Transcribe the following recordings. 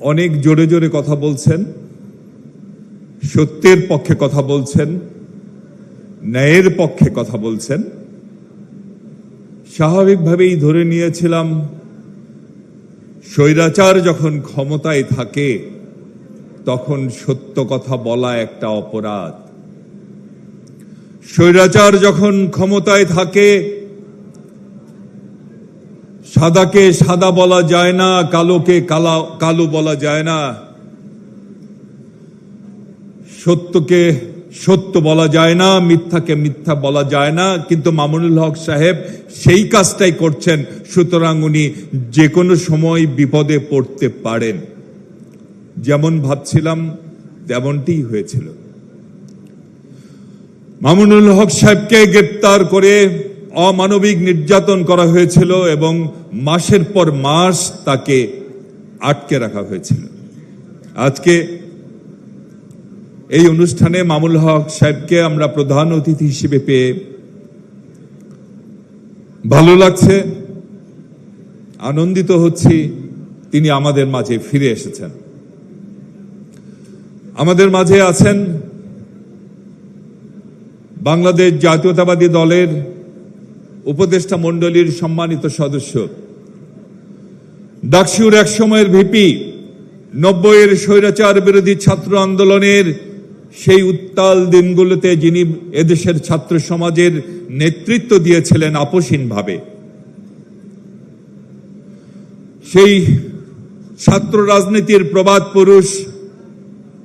অনেক জোরে জোরে কথা বলছেন, সত্যের পক্ষে কথা বলছেন, ন্যায়ের পক্ষে কথা বলছেন। স্বাভাবিকভাবেই ধরে নিয়েছিলাম, স্বৈরাচার যখন ক্ষমতায় থাকে, তখন সত্য কথা বলা একটা অপরাধ। স্বৈরাচার যখন ক্ষমতায় থাকে সাদাকে সাদা বলা যায় না, কালোকে কালা, কালো বলা যায় না। সত্যকে সত্য বলা যায় না, মিথ্যাকে মিথ্যা বলা যায় না। কিন্তু মামুনুল হক সাহেব সেই কাজটাই করছেন, সুতরাং উনি যে কোনো সময় বিপদে পড়তে পারেন। যেমন ভাবছিলাম তেমনটি হয়েছিল। মামুনুল হক সাহেবকে গ্রেপ্তার করে অমানবিক নির্যাতন করা হয়েছিল এবং মাসের পর মাস তাকে আটকে রাখা হয়েছিল। আজকে এই অনুষ্ঠানে মামুল হক সাহেবকে আমরা প্রধান অতিথি হিসেবে পেয়ে ভালো লাগছে, আনন্দিত হচ্ছি, তিনি আমাদের মাঝে ফিরে এসেছেন। আমাদের মাঝে আছেন বাংলাদেশ জাতীয়তাবাদী দলের উপদেষ্টা মণ্ডলীর সম্মানিত সদস্য। ডাকসুর এক সময়ের ভিপি, নব্বইয়ের স্বৈরাচার বিরোধী ছাত্র আন্দোলনের সেই উত্তাল দিনগুলোতে যিনি এদেশের ছাত্র সমাজের নেতৃত্ব দিয়েছিলেন আপসীনভাবে সেই ছাত্র রাজনীতির প্রবাদ পুরুষ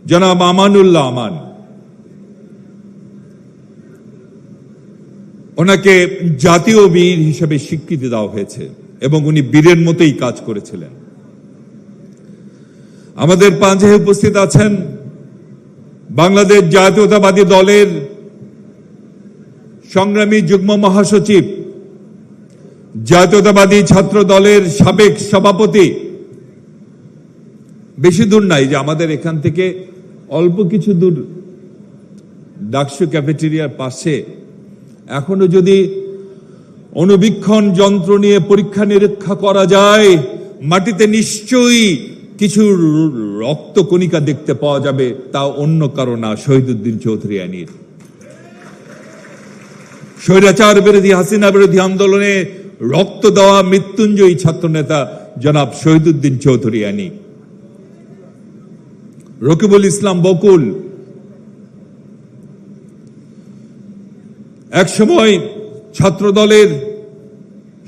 জনাব আমানুল্লাহ আমান। ওনাকে জাতীয় বীর হিসেবে স্বীকৃতি দেওয়া হয়েছে এবং উনি বীরের মতোই কাজ করেছিলেন। আমাদের পাঁচে উপস্থিত আছেন বাংলাদেশ জাতীয়তাবাদী দলের সংগ্রামী যুগ্ম মহাসচিব, জাতীয়তাবাদী ছাত্র দলের সাবেক সভাপতি। বেশি দূর নাই যে আমাদের এখান থেকে অল্প কিছু দূর। ডাকসু ক্যাফেটেরিয়ার পাশে এখনও যদি অনুবীক্ষণ যন্ত্র নিয়ে পরীক্ষা নিরীক্ষা করা যায়, মাটিতে নিশ্চয়ই কিছু রক্ত কণিকা দেখতে পাওয়া যাবে, তা অন্য কারও না, শহীদুদ্দিন চৌধুরী আনির স্বৈরাচার বিরোধী, হাসিনা বিরোধী আন্দোলনে রক্ত দেওয়া মৃত্যুঞ্জয়ী ছাত্র নেতা জনাব শহীদুদ্দিন চৌধুরী আনি রকিবুল ইসলাম বকুল এক সময় ছাত্র দলের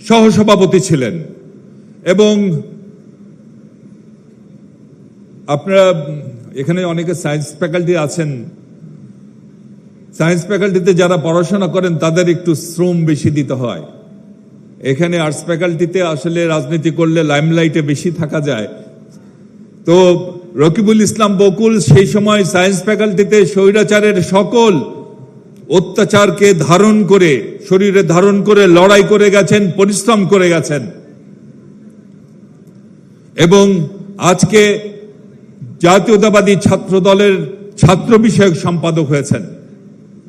সহসভাপতি ছিলেন এবং আপনারা এখানে অনেকে সায়েন্স ফ্যাকাল্টি আছেন। সায়েন্স ফ্যাকাল্টিতে যারা পড়াশোনা করেন, তাদের একটু শ্রম বেশি দিতে হয়। এখানে আর্টস ফ্যাকাল্টিতে আসলে রাজনীতি করলে লাইমলাইটে বেশি থাকা যায়। তো রকিবুল ইসলাম বকুল সেই সময় সায়েন্স ফ্যাকাল্টিতে স্বৈরাচারের সকল অত্যাচারকে ধারণ করে, শরীরে ধারণ করে, লড়াই করে গেছেন, পরিশ্রম করে গেছেন। এবং আজকে জাতীয়তাবাদী ছাত্র দলের ছাত্র বিষয়ক সম্পাদক হয়েছেন।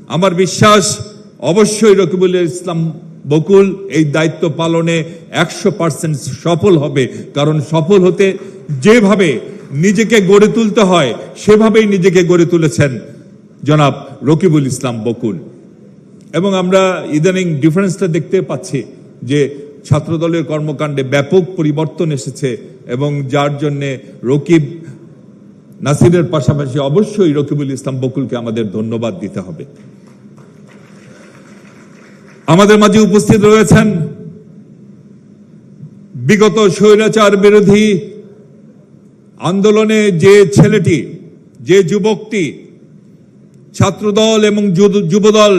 আমার বিশ্বাস, অবশ্যই রকিবুল ইসলাম বকুল এই দায়িত্ব পালনে একশো পার্সেন্ট সফল হবে। কারণ সফল হতে যেভাবে নিজেকে গড়ে তুলতে হয়, সেভাবেই নিজেকে গড়ে তুলেছেন জনাব রকিবুল ইসলাম বকুল। এবং আমরা ইদানিং ডিফারেন্সটা দেখতে পাচ্ছি যে ছাত্রদলের কর্মকাণ্ডে ব্যাপক পরিবর্তন এসেছে এবং যার জন্যে রকিব নাসিরের পাশাপাশি অবশ্যই রকিবুল ইসলাম বকুলকে আমাদের ধন্যবাদ দিতে হবে। আমাদের মাঝে উপস্থিত রয়েছেন বিগত স্বৈরাচার বিরোধী আন্দোলনে যে ছেলেটি, যে যুবকটি ছাত্রদল এবং যুবদল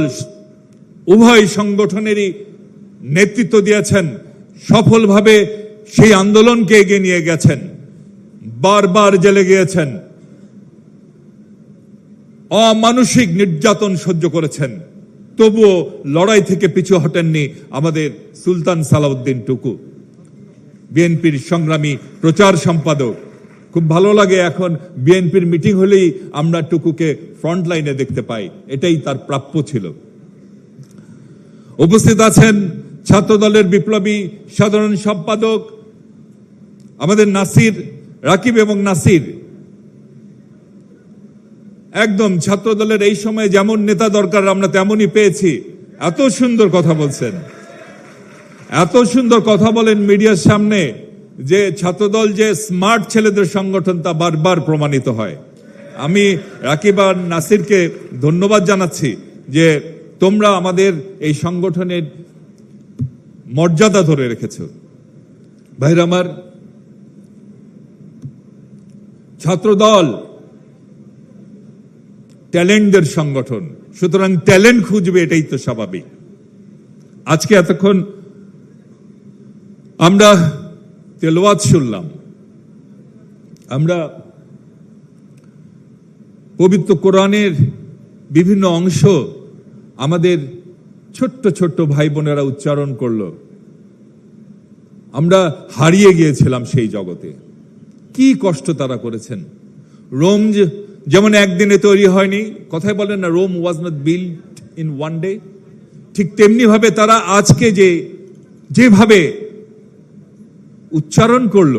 উভয় সংগঠনেরই নেতৃত্ব দিয়েছেন, সফলভাবে সেই আন্দোলনকে এগিয়ে নিয়ে গেছেন, বারবার জেলে গিয়েছেন, অমানসিক নির্যাতন সহ্য করেছেন। তবুও লড়াই থেকে পিছু হটেননি আমাদের সুলতান সালাউদ্দিন টুকু। বিএনপির সংগ্রামী প্রচার সম্পাদক খুব ভালো লাগে এখন বিএনপির মিটিং হলেই আমরা টুকুকে ফ্রন্ট লাইনে দেখতে পাই। এটাই তার প্রাপ্য ছিল। উপস্থিত আছেন ছাত্র দলের বিপ্লবী সাধারণ সম্পাদক আমাদের নাসির, রাকিব এবং নাসির। একদম ছাত্র দলের এই সময় যেমন নেতা দরকার আমরা তেমনই পেয়েছি। এত সুন্দর কথা বলছেন। এত সুন্দর কথা বলেন মিডিয়ার সামনে। যে ছাত্রদল যে স্মার্ট ছেলেদের সংগঠন তা বারবার প্রমাণিত হয়। আমি রাকিব আর নাসিরকে ধন্যবাদ জানাচ্ছি যে তোমরা আমাদের এই সংগঠনের মর্যাদা ধরে রেখেছ। ভাইর আমার, ছাত্রদল ট্যালেন্টদের সংগঠন, সুতরাং ট্যালেন্ট খুঁজবে এটাই তো স্বাভাবিক। আজকে এতক্ষণ আমরা তেলওয়াত শুনলাম। আমরা পবিত্র কোরআনের বিভিন্ন অংশ আমাদের ছোট্ট ছোট্ট ভাই বোনেরা উচ্চারণ করল। আমরা হারিয়ে গিয়েছিলাম সেই জগতে। কি কষ্ট তারা করেছেন। রোম যেমন একদিনে তৈরি হয়নি কথায় বলেন না, Rome was not build in one day ঠিক তেমনি ভাবে তারা আজকে যে, যেভাবে উচ্চারণ করল,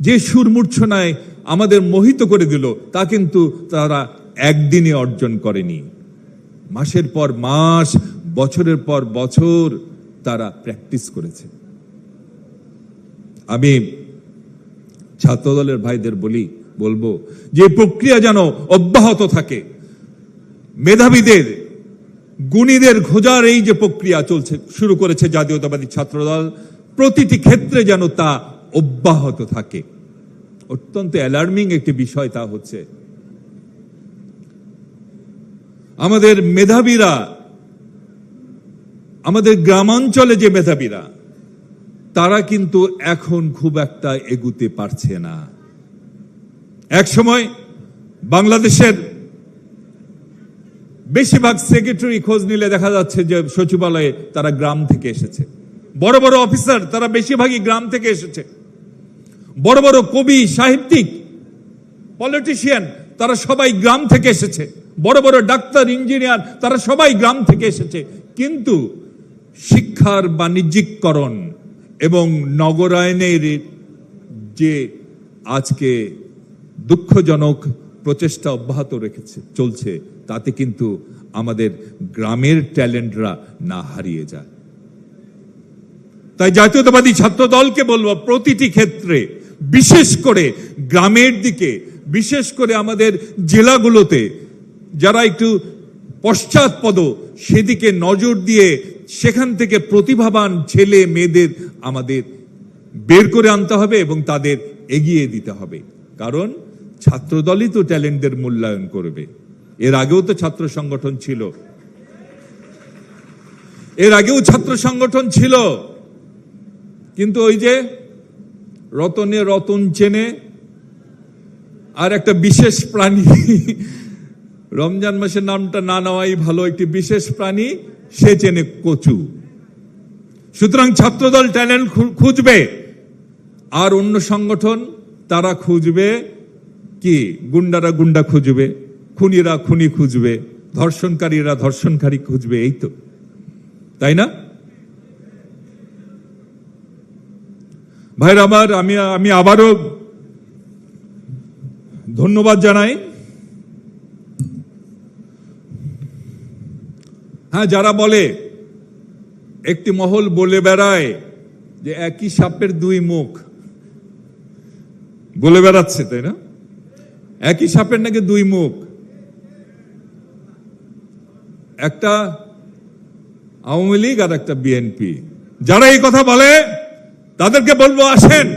যে সুরমূর্ছনায় আমাদের মোহিত করে দিল, তা কিন্তু তারা একদিনে অর্জন করেনি। মাসের পর মাস, বছরের পর বছর তারা প্র্যাকটিস করেছে। আমি ছাত্রদলের ভাইদের বলি, বলব, যে প্রক্রিয়া যেন অব্যাহত থাকে, মেধাবীদের, গুণীদের খোঁজার এই যে প্রক্রিয়া চলছে, শুরু করেছে জাতীয়তাবাদী ছাত্রদল প্রতিটি ক্ষেত্রে যেন তা অব্যাহত থাকে। অত্যন্ত অ্যালার্মিং একটি বিষয় তা হচ্ছে, আমাদের মেধাবীরা, আমাদের গ্রামাঞ্চলে যে মেধাবীরা, তারা কিন্তু এখন খুব একটা এগুতে পারছে না। এক সময় বাংলাদেশের বেশিরভাগ সেক্রেটারি খোঁজ নিলে দেখা যাচ্ছে যে সচিবালয়ে তারা গ্রাম থেকে এসেছে। বড় বড় অফিসার, তারা বেশিরভাগই গ্রাম থেকে এসেছে। বড় বড় কবি, সাহিত্যিক, পলিটিশিয়ান, তারা সবাই গ্রাম থেকে এসেছে। বড় বড় ডাক্তার, ইঞ্জিনিয়ার, তারা সবাই গ্রাম থেকে এসেছে। কিন্তু শিক্ষার বাণিজ্যিককরণ এবং নগরায়নের যে আজকে দুঃখজনক প্রচেষ্টা অব্যাহত রেখেছে, চলছে, তাতে কিন্তু আমাদের গ্রামের ট্যালেন্টরা না হারিয়ে যায়। তাই জাতীয়তাবাদী ছাত্র দলকে বলব প্রতিটি ক্ষেত্রে, বিশেষ করে গ্রামের দিকে, বিশেষ করে আমাদের জেলাগুলোতে, যারা একটু পশ্চাৎপদ, সেদিকে নজর দিয়ে সেখান থেকে প্রতিভাবান ছেলে মেয়েদের আমাদের বের করে আনতে হবে এবং তাদের এগিয়ে দিতে হবে। কারণ ছাত্রদলই তো ট্যালেন্টদের মূল্যায়ন করবে। এর আগেও তো ছাত্র সংগঠন ছিল। এর আগেও ছাত্র সংগঠন ছিল। কিন্তু ওই যে রতনে রতন চেনে আর একটা বিশেষ প্রাণী, রমজান মাসের নামটা না নেওয়াই ভালো, একটি বিশেষ প্রাণী, সে চেনে কচু। সুতরাং ছাত্রদল ট্যালেন্ট খুঁজবে। আর অন্য সংগঠন, তারা খুঁজবে কি? গুন্ডারা গুন্ডা খুঁজবে, খুনিরা খুনি খুঁজবে, ধর্ষণকারীরা ধর্ষণকারী খুঁজবে, এই তো। তাই না? ভাইরা আমার, আমি আমি আবারও ধন্যবাদ জানাই। হ্যাঁ যারা বলে একটি মহল বলে বেড়ায় যে একই সাপের দুই মুখ, বলে বেড়াচ্ছে, তাই না? একই সাপের নাকি দুই মুখ? একটা আওয়ামী লীগ আর একটা বিএনপি। যারা এই কথা বলে তাদেরকে বলব, আসেন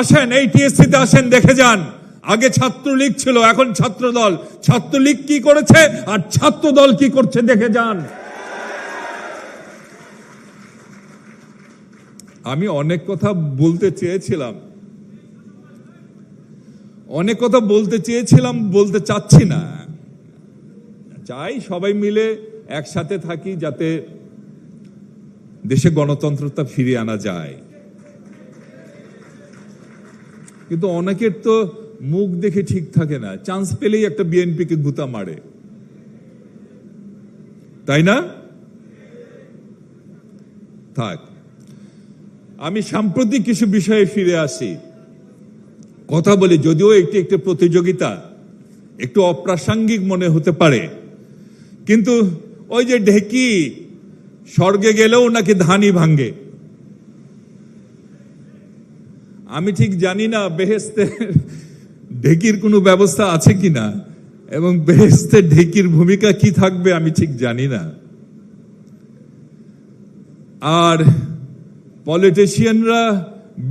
আসেন, এই টিএসসি তে আসেন, দেখে যান। আগে ছাত্রলীগ ছিল, এখন ছাত্র দল ছাত্রলীগ কি করেছে আর ছাত্র দল কি করছে, দেখে যান। আমি অনেক কথা বলতে চেয়েছিলাম। অনেক কথা বলতে চেয়েছিলাম, বলতে চাচ্ছি না। চাই সবাই মিলে একসাথে থাকি যাতে দেশে গণতন্ত্রতা ফিরিয়ে আনা যায়। কিন্তু অনেকের তো মুখ দেখে ঠিক থাকে না। চান্স পেলেই একটা বিএনপিকে গুতা মারে। তাই না? থাক। আমি সাম্প্রতিক কিছু বিষয়ে ফিরে আসি। কথা বলি, যদিও এটি একটি প্রতিযোগিতা, একটু অপ্রাসঙ্গিক মনে হতে পারে। কিন্তু ওই যে ঢেকি, স্বর্গে গেলেও নাকি ধানই ভাঙ্গে আমি ঠিক জানি না বেহেস্তে ঢেকির কোনো ব্যবস্থা আছে কিনা এবং বেহেস্তে ঢেকির ভূমিকা কি থাকবে আমি ঠিক জানি না। আর পলিটিশিয়ানরা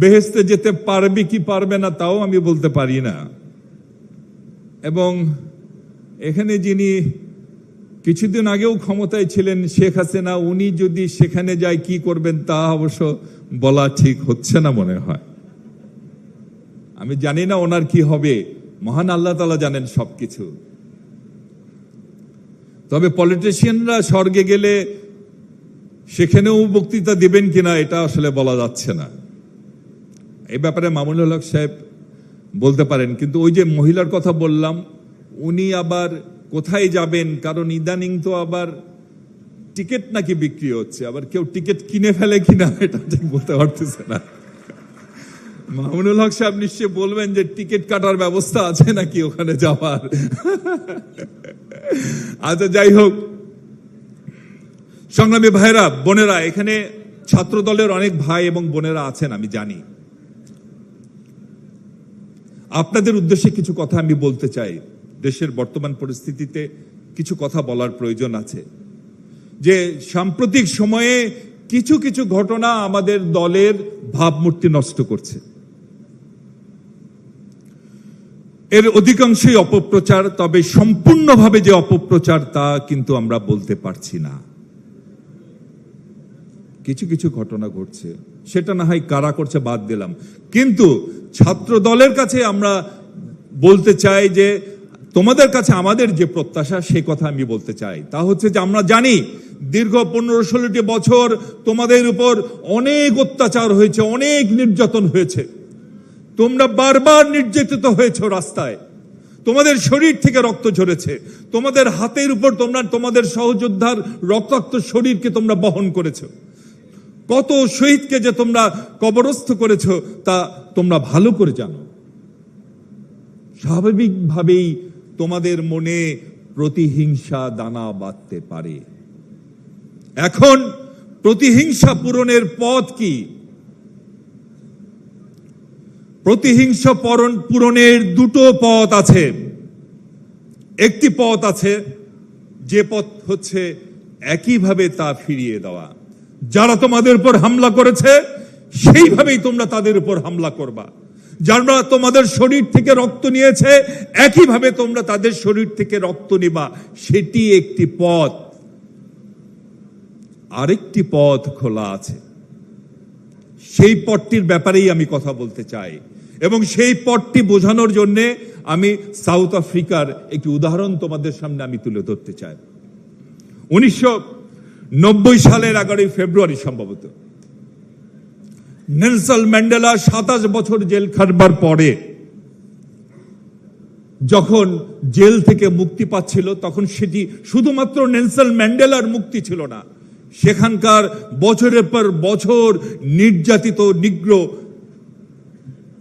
বেহেস্তে যেতে পারবে কি পারবে না তাও আমি বলতে পারি না। এবং এখানে যিনি কিছুদিন আগেও ক্ষমতায় ছিলেন শেখ হাসিনা, উনি যদি সেখানে যায় কি করবেন তা অবশ্য বলা ঠিক হচ্ছে না মনে হয়। আমি জানি না ওনার কি হবে। মহান আল্লাহ তালা জানেন সবকিছু। তবে পলিটিশিয়ানরা স্বর্গে গেলে সেখানেও বক্তৃতা দিবেন কিনা এটা আসলে বলা যাচ্ছে না। এই ব্যাপারে মামুনুল হক সাহেব বলতে পারেন, কিন্তু ওই যে মহিলার কথা বললাম, উনি আবার কোথায় যাবেন? কারণ ইদানিং তো আবার টিকিট নাকি বিক্রি হচ্ছে, আবার কেউ টিকিট কিনে ফেলে কিনা এটা ঠিক বলতে পারতেছে না। মামুনুল হক সাহেব নিশ্চয়ই বলবেন যে টিকিট কাটার ব্যবস্থা আছে নাকি ওখানে যাওয়ার? আচ্ছা যাই হোক। সংগ্রামী ভাইরা বোনেরা, এখানে ছাত্র দলের অনেক ভাই এবং বোনেরা আছেন, আমি জানি। আপনাদের উদ্দেশ্যে কিছু কথা আমি বলতে চাই। দেশের বর্তমান পরিস্থিতিতে কিছু কথা বলার প্রয়োজন আছে। যে সাম্প্রতিক সময়ে কিছু কিছু ঘটনা আমাদের দলের ভাবমূর্তি নষ্ট করছে। এর অধিকাংশই অপপ্রচার, তবে সম্পূর্ণভাবে যে অপপ্রচার তা কিন্তু আমরা বলতে পারছি না। কিছু কিছু ঘটনা ঘটছে। সেটা না হয় কারা করছে বাদ দিলাম। কিন্তু ছাত্র দলের কাছে আমরা বলতে চাই যে, তোমাদের কাছে আমাদের যে প্রত্যাশা সে কথা আমি বলতে চাই। তা হচ্ছে যে, আমরা জানি দীর্ঘ পনেরো ষোলোটি বছর তোমাদের উপর অনেক অত্যাচার হয়েছে, অনেক নির্যাতন হয়েছে। তোমরা বারবার নির্যাতিত হয়েছে রাস্তায়। তোমাদের শরীর থেকে রক্ত ঝরেছে। তোমাদের হাতের উপর তোমরা, তোমাদের সহযোদ্ধার রক্তাক্ত শরীরকে তোমরা বহন করেছ। কত শহীদকে যে তোমরা কবরস্থ করেছ, তা তোমরা ভালো করে জানো। স্বাভাবিকভাবেই তোমাদের মনে প্রতিহিংসা দানা বাঁধতে পারে। এখন প্রতিহিংসা পূরণের পথ কি? প্রতিহিংসা পরণ পূরণের দুটো পথ আছে। একটি পথ আছে, যে পথ হচ্ছে একইভাবে তা ফিরিয়ে দেওয়া। যারা তোমাদের উপর হামলা করেছে, সেইভাবেই তোমরা তাদের উপর হামলা করবা। যারা তোমাদের শরীর থেকে রক্ত নিয়েছে, একইভাবে তোমরা তাদের শরীর থেকে রক্ত নিবা। সেটি একটি পথ। আরেকটি পথ খোলা আছে। সেই পথটির ব্যাপারেই আমি কথা বলতে চাই। এবং সেই পথটি বোঝানোর জন্য আমি সাউথ আফ্রিকার একটি উদাহরণ তোমাদের সামনে আমি তুলে ধরতে চাই। উনিশশো নব্বই সালের এগারোই ফেব্রুয়ারি সম্ভবত। নেলসন ম্যান্ডেলা সাতাশ বছর জেল খাটবার পরে যখন জেল থেকে মুক্তি পাচ্ছিল, তখন সেটি শুধুমাত্র নেলসন ম্যান্ডেলার মুক্তি ছিল না, সেখানকার বছরের পর বছর নির্যাতিত নিগ্র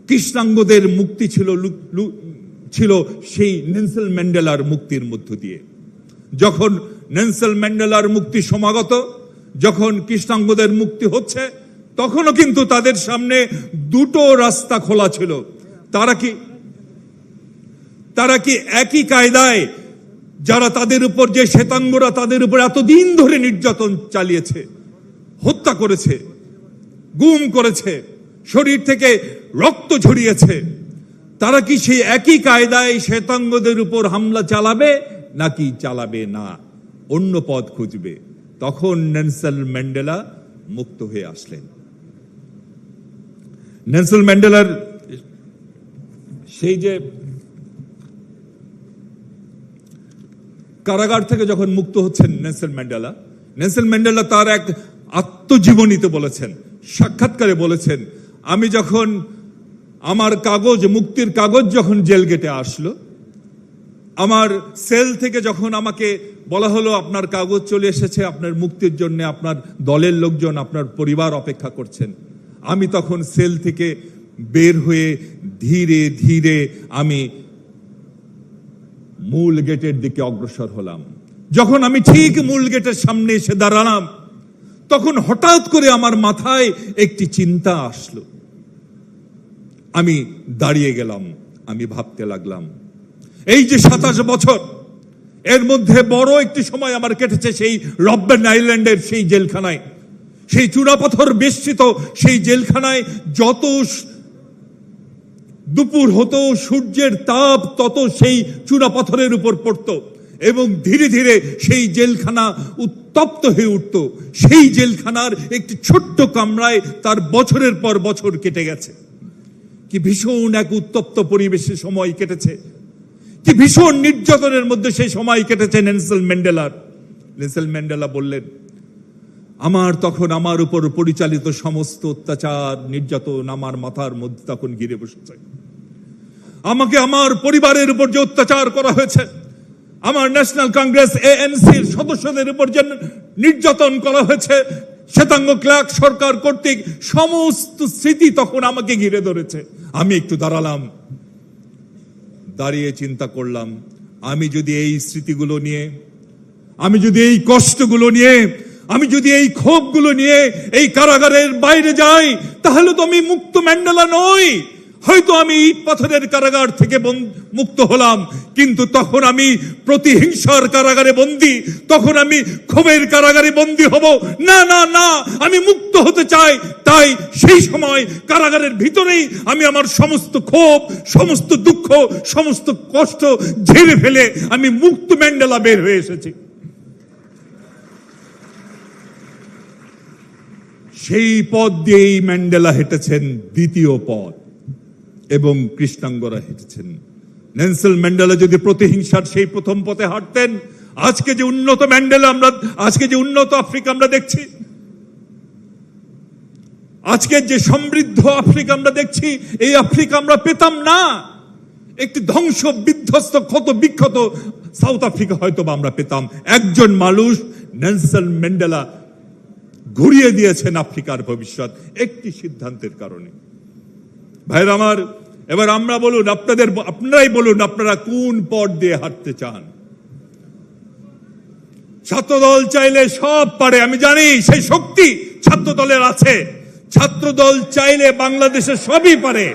কৃষ্ণাঙ্গদের মুক্তি ছিল ছিল সেই নেলসন ম্যান্ডেলার মুক্তির মধ্য দিয়ে। যখন নেলসন ম্যান্ডেলার মুক্তি সমাগত, যখন কৃষ্ণাঙ্গদের মুক্তি হচ্ছে, তখনও কিন্তু তাদের সামনে দুটো রাস্তা খোলা ছিল। তারা কি তারা কি একই কায়দায় যারা তাদের উপর, যে শ্বেতাঙ্গরা তাদের উপর এতদিন ধরে নির্যাতন চালিয়েছে, হত্যা করেছে, গুম করেছে শরীর থেকে রক্ত ঝরিয়েছে। তারা কি সেই একই কায়দায় শ্বেতাঙ্গদের উপর হামলা চালাবে, নাকি চালাবে না? অন্য পথ খুঁজবে। তখন নেলসন ম্যান্ডেলা মুক্ত হয়ে আসলেন। নেলসন ম্যান্ডেলার সেই যে কারাগার থেকে যখন মুক্ত হচ্ছেন নেলসন ম্যান্ডেলা নেলসন ম্যান্ডেলা তার এক আত্মজীবনীতে বলেছেন, সাক্ষাৎকারে বলেছেন আমি যখন আমার কাগজ, মুক্তির কাগজ যখন জেল গেটে আসলো, আমার সেল থেকে যখন আমাকে বলা হলো, আপনার কাগজ চলে এসেছে, আপনার মুক্তির জন্য আপনার দলের লোকজন, আপনার পরিবার অপেক্ষা করছেন। আমি তখন সেল থেকে বের হয়ে ধীরে ধীরে আমি মূল গেটের দিকে অগ্রসর হলাম। যখন আমি ঠিক মূল গেটের সামনে এসে দাঁড়ালাম, তখন হঠাৎ করে আমার মাথায় একটি চিন্তা আসলো। আমি দাঁড়িয়ে গেলাম, আমি ভাবতে লাগলাম। এই যে সাতাশ বছর, এর মধ্যে বড় একটি সময় আমার কেটেছে সেই রব্বেন আইল্যান্ডের সেই জেলখানায়। সেই চূড়াপথর বেষ্টিত সেই জেলখানায় যত দুপুর হতো, সূর্যের তাপ তত সেই চূড়াপথরের উপর পড়তো এবং ধীরে ধীরে সেই জেলখানা উত্তপ্ত হয়ে উঠত। সেই জেলখানার একটি ছোট্ট কামরায় তার বছরের পর বছর কেটে গেছে। কি ভীষণ এক উত্তপ্ত পরিবেশে সময় কেটেছে। কি ভীষণ নির্যাতনের মধ্যে সেই সময় কেটেছে নেলসন ম্যান্ডেলার নেলসন ম্যান্ডেলা বললেন, আমার তখন আমার উপর পরিচালিত সমস্ত অত্যাচার, নির্যাতন আমার মাথার মধ্যে তখন ঘিরে বসেছে। আমাকে আমার পরিবারের উপর যে অত্যাচার করা হয়েছে, আমার ন্যাশনাল কংগ্রেস এএনসির সদস্যদের উপর যে নির্যাতন করা হয়েছে, শ্বেতাঙ্গ ক্লার্ক সরকার কর্তৃক সমস্ত স্মৃতি তখন আমাকে ঘিরে ধরেছে। আমি একটু দাঁড়ালাম। দাঁড়িয়ে চিন্তা করলাম, আমি যদি এই স্মৃতিগুলো নিয়ে, আমি যদি এই কষ্টগুলো নিয়ে, আমি যদি এই ক্ষোভগুলো নিয়ে এই কারাগারের বাইরে যাই, তাহলে তো আমি মুক্ত ম্যান্ডেলা নই। হয়তো আমি ইট পাথরের কারাগার থেকে মুক্ত হলাম, কিন্তু তখন আমি প্রতিহিংসার কারাগারে বন্দী, তখন আমি ক্ষোভের কারাগারে বন্দী হব। না না না, আমি মুক্ত হতে চাই। তাই সেই সময় কারাগারের ভিতরেই আমি আমার সমস্ত ক্ষোভ, সমস্ত দুঃখ, সমস্ত কষ্ট ঝেড়ে ফেলে আমি মুক্ত ম্যান্ডেলা বের হয়ে এসেছি। সেই পথ দিয়েই ম্যান্ডেলা হেঁটেছেন দ্বিতীয় পথ। এবং কৃষ্ণাঙ্গরা হেঁটেছেন। নেলসন ম্যান্ডেলা যদি প্রতিহিংসার সেই প্রথম পথে হাঁটতেন, আজকে যে উন্নত ম্যান্ডেলা আমরা, আজকে যে উন্নত আফ্রিকা আমরা দেখছি আজকের যে সমৃদ্ধ আফ্রিকা আমরা দেখছি, এই আফ্রিকা আমরা পেতাম না। একটি ধ্বংস, বিধ্বস্ত, ক্ষত, বিক্ষত সাউথ আফ্রিকা হয়তো বা আমরা পেতাম। একজন মানুষ নেলসন ম্যান্ডেলা ঘুরিয়ে দিয়েছেন আফ্রিকার ভবিষ্যৎ, একটি সিদ্ধান্তের কারণে। ভাইরা আমার, এবার আমরা বলুন, আপনাদের, আপনারাই বলুন, আপনারা কোন পথ দিয়ে হাঁটতে চান? ছাত্রদল চাইলে সব পারে, আমি জানি সেই শক্তি ছাত্র দলের আছে। ছাত্রদল চাইলে বাংলাদেশে সবই পারে।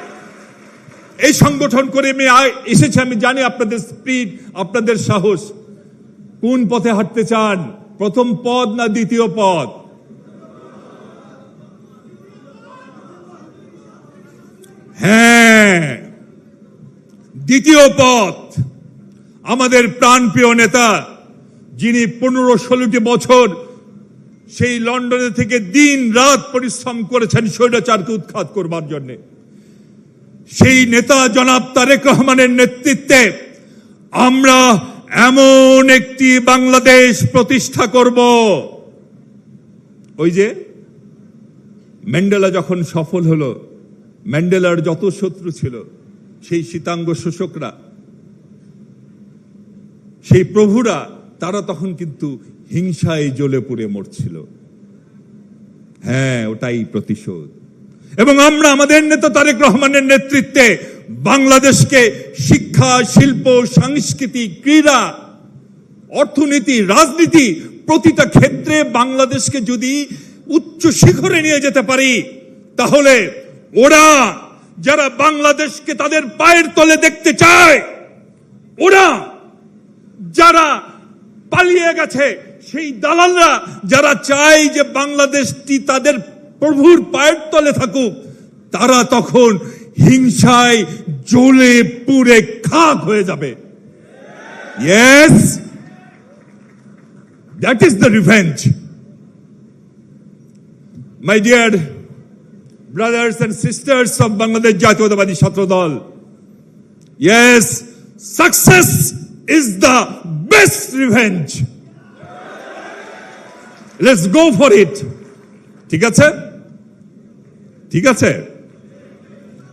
এই সংগঠন করে আমি এসেছি, আমি জানি আপনাদের স্পিড, আপনাদের সাহস। কোন পথে হাঁটতে চান? প্রথম পদ না দ্বিতীয় পদ হ্যাঁ। দ্বিতীয় পথ, আমাদের প্রাণপ্রিয় নেতা, যিনি পনেরো ষোলোটি বছর সেই লন্ডনে থেকে দিন রাত পরিশ্রম করেছেন স্বৈরাচারকে উৎখাত করবার জন্য। সেই নেতা জনাব তারেক রহমানের নেতৃত্বে আমরা এমন একটি বাংলাদেশ প্রতিষ্ঠা করব। ওই যে, ম্যান্ডেলা যখন সফল হলো ম্যান্ডেলার যত শত্রু ছিল, সেই শীতাঙ্গ শোষকরা, সেই প্রভুরা, তারা তখন কিন্তু হিংসায় জ্বলে পুড়ে মরছিল। হ্যাঁ ওটাই প্রতিশোধ। এবং আমরা আমাদের নেতা তারেক রহমানের নেতৃত্বে বাংলাদেশকে শিক্ষা, শিল্প, সংস্কৃতি, ক্রীড়া, অর্থনীতি, রাজনীতি প্রতিটা ক্ষেত্রে বাংলাদেশকে যদি উচ্চ শিখরে নিয়ে যেতে পারি, তাহলে ওরা যারা বাংলাদেশকে তাদের পায়ের তলে দেখতে চায়, ওরা যারা পালিয়ে গেছে, সেই দালালরা যারা চায় যে বাংলাদেশটি তাদের প্রভুর পায়ের তলে থাকুক, তারা তখন হিংসায় জ্বলে পুড়ে খাক হয়ে যাবে। Yes that is the revenge my dear brothers and sisters of Bangladesh Jatiyatabadi Chhatra Dal Yes, success is the best revenge. Let's go for it. ঠিক আছে? ঠিক আছে?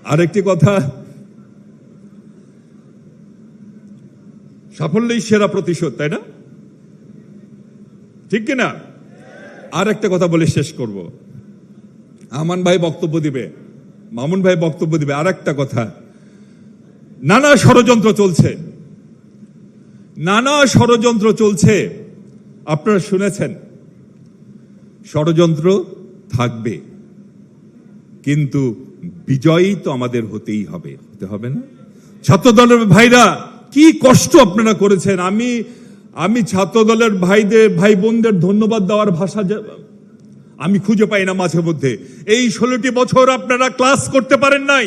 আরেকটি কথা। সাফল্যই সেরা প্রতিশোধ তাই না? ঠিক কিনা? আর একটা কথা বলে শেষ করব। আমান ভাই বক্তব্য দিবে, মামুন ভাই বক্তব্য দিবে আর একটা কথা। নানা ষড়যন্ত্র চলছে। নানা ষড়যন্ত্র চলছে। আপনারা শুনেছেন, ষড়যন্ত্র থাকবে, কিন্তু বিজয়ী তো আমাদের হতেই হবে, হতে হবে না? ছাত্র দলের ভাইরা, কি কষ্ট আপনারা করেছেন? আমি আমি ছাত্র দলের ভাইদের, ভাই বোনদের ধন্যবাদ দেওয়ার ভাষা আমি খুঁজে পাই না মাঝে মধ্যে। এই ষোলোটি বছর আপনারা ক্লাস করতে পারেন নাই।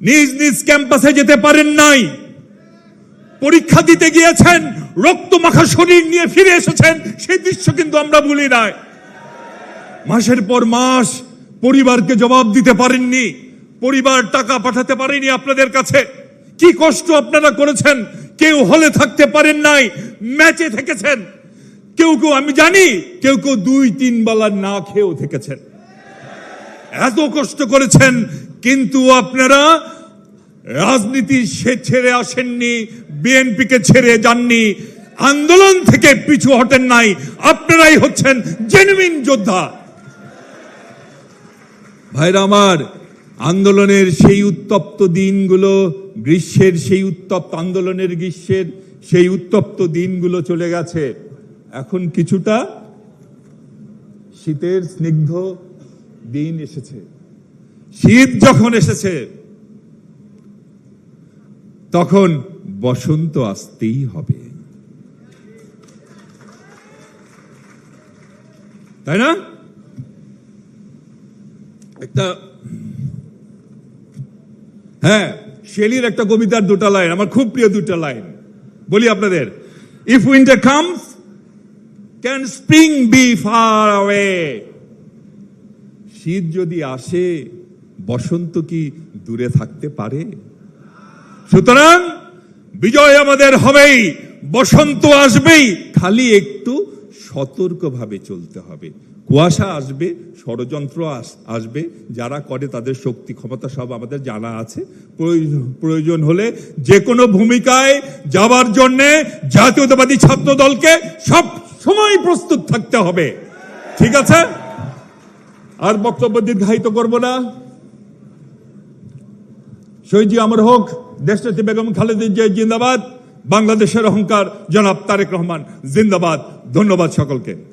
নিজ নিজ ক্যাম্পাসে যেতে পারেন নাই। পরীক্ষা দিতে গিয়েছেন, রক্ত মাখা শরীর নিয়ে ফিরে এসেছেন, সেই দৃশ্য কিন্তু আমরা ভুলি নাই। মাসের পর মাস পরিবারকে জবাব দিতে পারেননি, পরিবার টাকা পাঠাতে পারেনি আপনাদের কাছে। কি কষ্ট আপনারা করেছেন, কেউ হলে থাকতে পারেন নাই, ম্যাচে থেকেছেন। কেউ কেউ, আমি জানি, কেউ কেউ দুই, তিন বেলা না খেয়েও থেকেছেন। এত কষ্ট করেছেন, কিন্তু আপনারা রাজনীতি সে ছেড়ে আসেননি, বিএনপিকে ছেড়ে যাননি, আন্দোলন থেকে পিছু হটেন নাই, আপনারাই হচ্ছেন জেনুইন যোদ্ধা। ভাইরা আমার, আন্দোলনের সেই উত্তপ্ত দিনগুলো, গ্রীষ্মের সেই উত্তপ্ত, আন্দোলনের গ্রীষ্মের সেই উত্তপ্ত দিনগুলো চলে গেছে। এখন কিছুটা শীতের স্নিগ্ধ দিন এসেছে। শীত যখন এসেছে, তখন বসন্ত আসতেই হবে। তাই না? একটা হ্যাঁ শেলির একটা কবিতার দুটা লাইন, আমার খুব প্রিয় দুটা লাইন। বলি আপনাদের if winter comes can spring be far away শীত যদি আসে, বসন্ত কি দূরে থাকতে পারে? সুতরাং বিজয় আমাদের হবেই, বসন্ত আসবেই। খালি একটু সতর্কভাবে চলতে হবে। কুয়াশা আসবে, ষড়যন্ত্র আস- আসবে, যারা করে তাদের শক্তি, ক্ষমতা সব আমাদের জানা আছে। প্রয়োজন হলে যে কোনো ভূমিকায় যাবার জন্যে জাতীয়তাবাদী ছাত্র দলকে সব সময় প্রস্তুত থাকতে হবে। ঠিক আছে? আর বক্তব্য দীর্ঘায়িত করব না। শহীদ আমার হোক, দেশনেত্রী বেগম খালেদিন জয় জিন্দাবাদ, বাংলাদেশের অহংকার জনাব তারেক রহমান জিন্দাবাদ। ধন্যবাদ সকলকে।